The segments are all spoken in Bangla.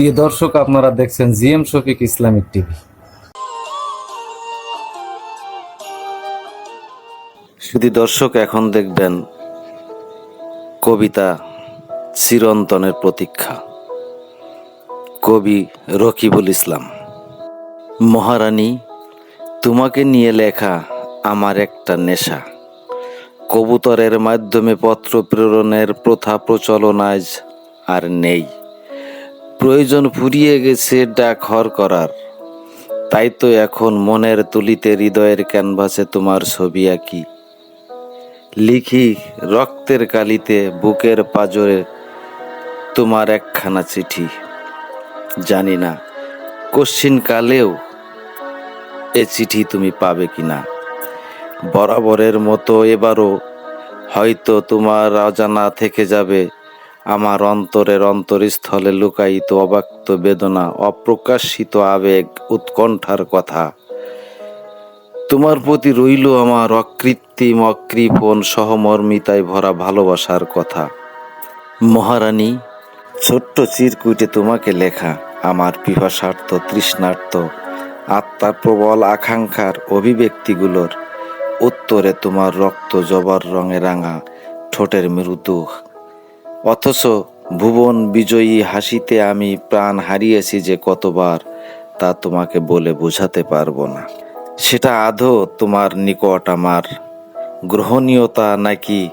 প্রিয় দর্শক, আপনারা দেখছেন জিএম শফিক ইসলামিক টিভি। শুধু দর্শক, এখন দেখবেন কবিতা চিরন্তনের প্রতীক্ষা। কবি রকিবুল ইসলাম, মহারানী, তোমাকে নিয়ে লেখা আমার একটা নেশা। কবুতরের মাধ্যমে পত্র প্রেরণের প্রথা প্রচলন আজ আর নেই। প্রয়োজন ফুরিয়ে গেছে ডাক হর করার। তাই তো এখন মনের তুলিতে হৃদয়ের ক্যানভাসে তোমার ছবি আঁকি। লিখি রক্তের কালিতে বুকের পাজরে তোমার একখানা চিঠি। জানি না কশ্চিন কালেও এ চিঠি তুমি পাবে কিনা। বরাবরের মতো এবারও হয়তো তোমার অজানা থেকে যাবে আমার অন্তরের অন্তরস্থলে লুকায়িত অবাক্ত বেদনা, অপ্রকাশিত আবেগ, উৎকণ্ঠার কথা। তোমার প্রতি রইল আমার অকৃত্রিম, অকৃপণ, সহমর্মিতায় ভরা ভালোবাসার কথা। মহারানী, ছোট্ট চিরকুটে তোমাকে লেখা আমার পিপাসার্থ, তৃষ্ণার্থ, আত্মার প্রবল আকাঙ্ক্ষার অভিব্যক্তিগুলোর উত্তরে তোমার রক্ত জবার রঙে রাঙা ঠোঁটের মৃদু অথচ ভুবন বিজয়ী হাসিতে আমি প্রাণ হারিয়েছি যে কতবার, তা তোমাকে বলে বোঝাতে পারব না। সেটা আধো তোমার নিকট আমার গ্রহণীয়তা নাকি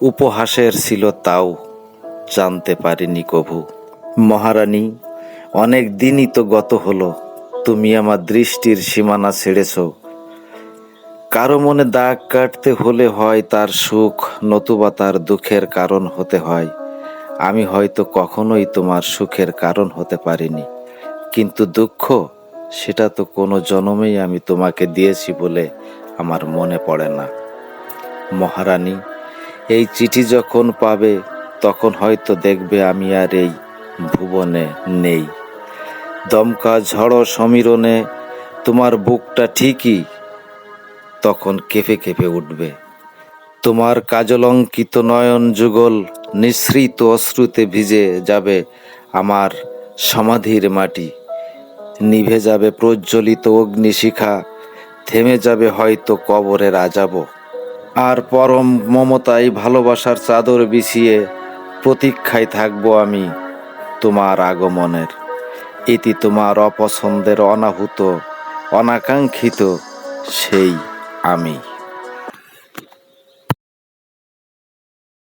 উপহাসের ছিল তাও জানতে পারিনি কভু। মহারানী, অনেক দিনই তো গত হলো, তুমি আমার দৃষ্টির সীমানা ছেড়েছো। কারও মনে দাগ কাটতে হলে হয় তার সুখ, নতুবা তার দুঃখের কারণ হতে হয়। আমি হয়তো কখনোই তোমার সুখের কারণ হতে পারিনি। কিন্তু দুঃখ, সেটা তো কোনো জন্মেই আমি তোমাকে দিয়েছি বলে আমার মনে পড়ে না। মহারানী, এই চিঠি যখন পাবে, তখন হয়তো দেখবে আমি আর এই ভুবনে নেই। দমকা ঝড় সমীরণে তোমার বুকটা ঠিকই তখন কেঁপে কেঁপে উঠবে। তোমার কাজলঙ্কিত নয়ন যুগল নিঃসৃত অশ্রুতে ভিজে যাবে আমার সমাধির মাটি। নিভে যাবে প্রজ্বলিত অগ্নিশিখা, থেমে যাবে হয়তো কবরে আজাব। আর পরম মমতায় ভালোবাসার চাদর বিছিয়ে প্রতীক্ষায় থাকব আমি তোমার আগমনের। এটি তোমার অপছন্দের অনাহুত, অনাকাঙ্ক্ষিত সেই আমি